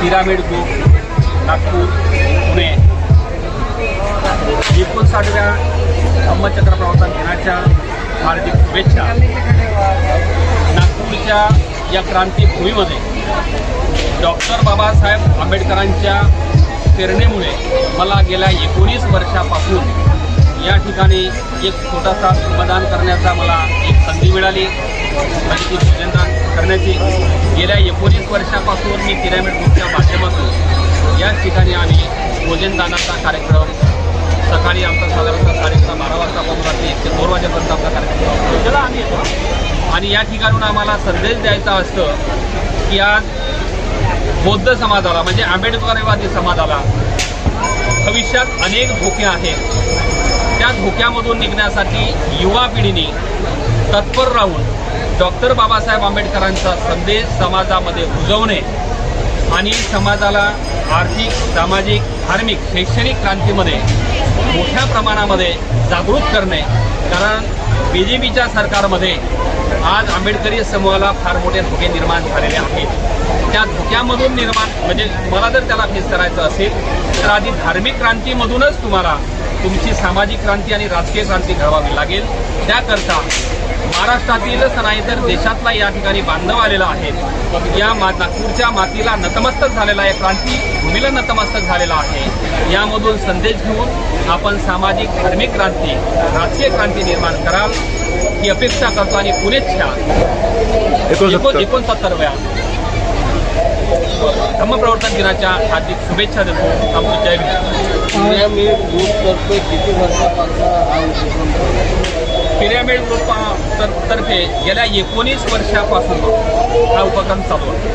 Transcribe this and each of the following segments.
Pyramid group Nagpur Pune. एकोणसाठव्या अहमदचक्र प्रवासन दिनाच्या हार्दिक शुभेच्छा. नागपूरच्या या क्रांतीभूमीमध्ये डॉक्टर बाबासाहेब आंबेडकरांच्या प्रेरणेमुळे मला गेल्या एकोणीस वर्षापासून या ठिकाणी एक छोटासा श्रमदान करण्याचा मला एक संधी मिळाली. म्हणजे ती भोजनदान करण्याची. गेल्या एकोणीस वर्षापासून मी पिरामिड ग्रुपच्या माध्यमातून या ठिकाणी आम्ही भोजनदानाचा कार्यक्रम सकाळी आमचा साधारणतः साडेसहा बारा वाजतापासून रात्री एक ते दोन वाजेपर्यंत आमचा कार्यक्रम त्याला आम्ही येतो. आणि या ठिकाणून आम्हाला संदेश द्यायचा असतं की आज बौद्ध समाजाला म्हणजे आंबेडकरवादी समाजाला भविष्यात अनेक धोके आहेत. त्या धोक्यामधून निघण्यासाठी युवा पिढीने तत्पर राहून डॉक्टर बाबासाहेब आंबेडकरांचा संदेश समाजामध्ये रुजवणे आणि समाजाला आर्थिक सामाजिक धार्मिक शैक्षणिक क्रांतीमध्ये मोठ्या प्रमाणामध्ये जागृत करणे. कारण बी जे पीच्या सरकारमध्ये आज आंबेडकरी समूहाला फार मोठे धोके निर्माण झालेले आहेत. त्या धोक्यामधून निर्माण म्हणजे तुम्हाला जर त्याला फेस करायचं असेल तर आधी धार्मिक क्रांतीमधूनच तुम्हाला तुमची सामाजिक क्रांती आणि राजकीय क्रांती घडवावी लागेल. त्याकरता महाराष्ट्रातीलच नाही तर देशातला या ठिकाणी बांधव आलेला आहे. या मा नागपूरच्या मातीला नतमस्तक झालेला आहे क्रांती भूमीला नतमस्तक झालेला आहे. यामधून संदेश घेऊन आपण सामाजिक धार्मिक क्रांती राजकीय क्रांती निर्माण कराल ही अपेक्षा करतो आणि पुणेच्या एकोणसत्तर. एकोणसत्तरव्या धम्मप्रवर्तन दिनाच्या हार्दिक शुभेच्छा देतो. आपण जय पिरामिड ग्रुपतर्फे किती वर्षापासून हा उपक्रम पिरॅमिड ग्रुप तर- तर्फे गेल्या एकोणीस वर्षापासून हा उपक्रम चालू आहे.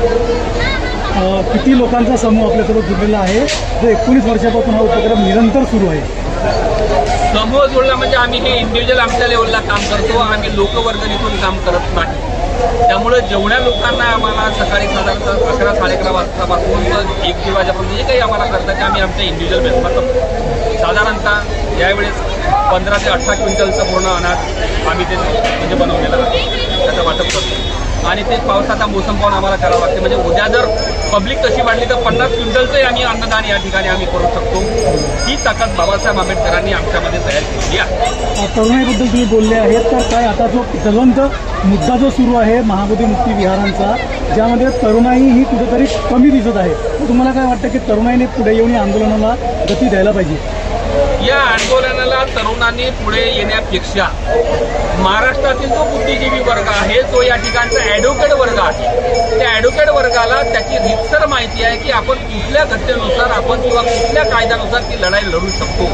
अ, किती लोकांचा समूह आपल्यासोबत जुळलेला आहे? जो एकोणीस वर्षापासून हा उपक्रम निरंतर सुरू आहे. समूह जोडला म्हणजे आम्ही हे इंडिव्हिज्युअल आमच्या लेवलला काम करतो आम्ही लोकवर्गणीतून काम करत नाही. त्यामुळे जेवढ्या लोकांना आम्हाला सकाळी साधारणतः अकरा साडे अकरा वाजतापासून एक दीड वाजेपर्यंत जे काही आम्हाला करतात ते आम्ही आमच्या इंडिव्हिज्युअल बेसवर करतो. साधारणतः यावेळेस पंधरा ते अठरा क्विंटलचं पूर्ण अनाज आम्ही ते म्हणजे बनवलेलं आहे त्याचं वाटप करतो. आणि ते पावसाचा मोसम पाहून आम्हाला करावं लागते. म्हणजे उद्या जर पब्लिक तशी वाढली तर पन्नास क्विंटलचंही आम्ही अन्नदान या ठिकाणी आम्ही करू शकतो. ही ताकद बाबासाहेब आंबेडकरांनी आमच्यामध्ये तयार केलेली आहे. तरुणाईबद्दल तुम्ही बोलले आहेत तर काय आता जो ज्वलंत मुद्दा जो सुरू आहे महाबोधी मुक्ती विहारांचा ज्यामध्ये तरुणाई ही कुठेतरी कमी दिसत आहे. तुम्हाला काय वाटतं की तरुणाईने पुढे येऊन या आंदोलनाला गती द्यायला पाहिजे? या आंदोलनाला तरुणांनी पुढे येण्यापेक्षा महाराष्ट्रातील जो बुद्धिजीवी वर्ग आहे तो या ठिकाणचा ॲडव्होकेट वर्ग आहे. त्या ॲडव्होकेट वर्गाला त्याची रितसर माहिती आहे की आपण कुठल्या घटनेनुसार आपण किंवा कुठल्या कायद्यानुसार ती लढाई लढू शकतो.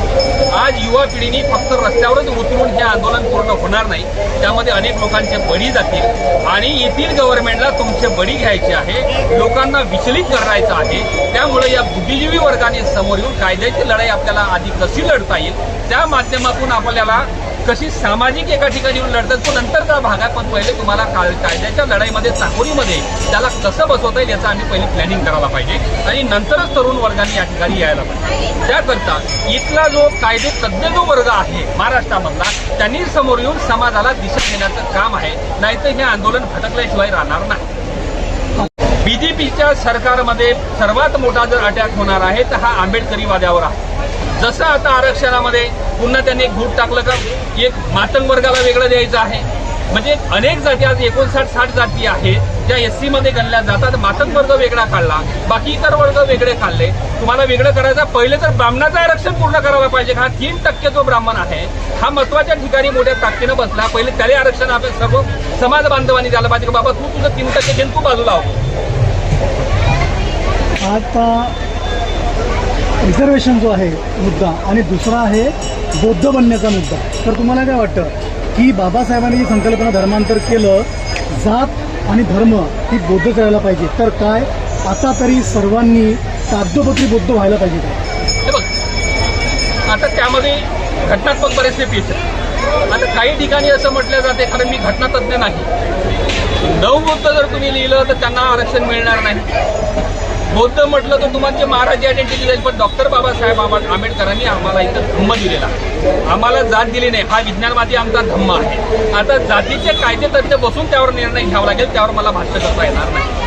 आज युवा पिढीने फक्त रस्त्यावरच उतरून हे आंदोलन पूर्ण होणार नाही. त्यामध्ये अनेक लोकांचे बळी जातील. आणि येथील गव्हर्नमेंटला तुमचे बळी घ्यायचे आहे. लोकांना विचलित करायचं आहे. त्यामुळे या बुद्धिजीवी वर्गाने समोर येऊन कायद्याची लढाई आपल्याला आधी कशी लढता येईल? त्या माध्यमातून आपल्याला कशी सामाजिक एका ठिकाणी येऊन लढतात तो नंतरचा भाग आहे. पण पहिले तुम्हाला कायद्याच्या लढाईमध्ये चाकोरीमध्ये त्याला कसं बसवता येईल याचं आम्ही पहिले प्लॅनिंग करायला पाहिजे. आणि नंतरच तरुण वर्गाने या ठिकाणी यायला पाहिजे. त्याकरता इथला जो कायदे तज्ज्ञ जो वर्ग आहे महाराष्ट्रामधला त्यांनी समोर येऊन समाजाला दिशा देण्याचं काम आहे. नाहीतर हे आंदोलन भटकल्याशिवाय राहणार नाही. बीजेपीच्या सरकारमध्ये सर्वात मोठा जर अटॅक होणार आहे तर हा आंबेडकरी वाद्यावर आहे. जसं आता आरक्षणामध्ये पुन्हा त्यांनी एक घूट टाकलं का एक मातंग वर्गाला वेगळं द्यायचं आहे. म्हणजे अनेक जाती आज एकोणसाठ साठ जाती आहेत ज्या एसमध्ये गणल्या जातात. मातंग वर्ग वेगळा काढला. बाकी इतर वर्ग वेगळे काढले. तुम्हाला वेगळं करायचं पहिले तर ब्राह्मणाचं आरक्षण पूर्ण करायला पाहिजे. हा तीन टक्के जो ब्राह्मण आहे हा महत्त्वाच्या ठिकाणी मोठ्या ताकदीनं बसला. पहिले त्याला आरक्षण आपण सर्व समाज बांधवांनी द्यायला पाहिजे. बाबा तू तुझं तीन टक्के घेऊन तू बाजूला हो आता रिझर्वेशन जो आहे मुद्दा आणि दुसरा आहे बौद्ध बनण्याचा मुद्दा. तर तुम्हाला काय वाटतं? की बाबासाहेबांनी जी संकल्पना धर्मांतर केलं जात आणि धर्म ही बौद्ध करायला पाहिजे. तर काय? आता तरी सर्वांनी कागदोपत्री बौद्ध व्हायला पाहिजे. हे बघ आता त्यामध्ये घटनात्मक बरेचसे पीठ आता काही ठिकाणी असं म्हटलं जाते कारण मी घटनातज्ञ नाही. नवबौद्ध जर तुम्ही लिहिलं तर त्यांना आरक्षण मिळणार नाही. बौद्ध म्हटलं तर तुम्हाला महाराज आयडेंटिटी जाईल पण डॉक्टर बाबासाहेब आंबेडकरांनी आम्हाला इथं धम्म दिलेला आम्हाला जात दिली नाही. हा विज्ञानवादी आमचा धम्म आहे. आता जातीचे कायदेतज्ञ बसून त्यावर निर्णय घ्यावा लागेल त्यावर मला भाष्य करता येणार नाही.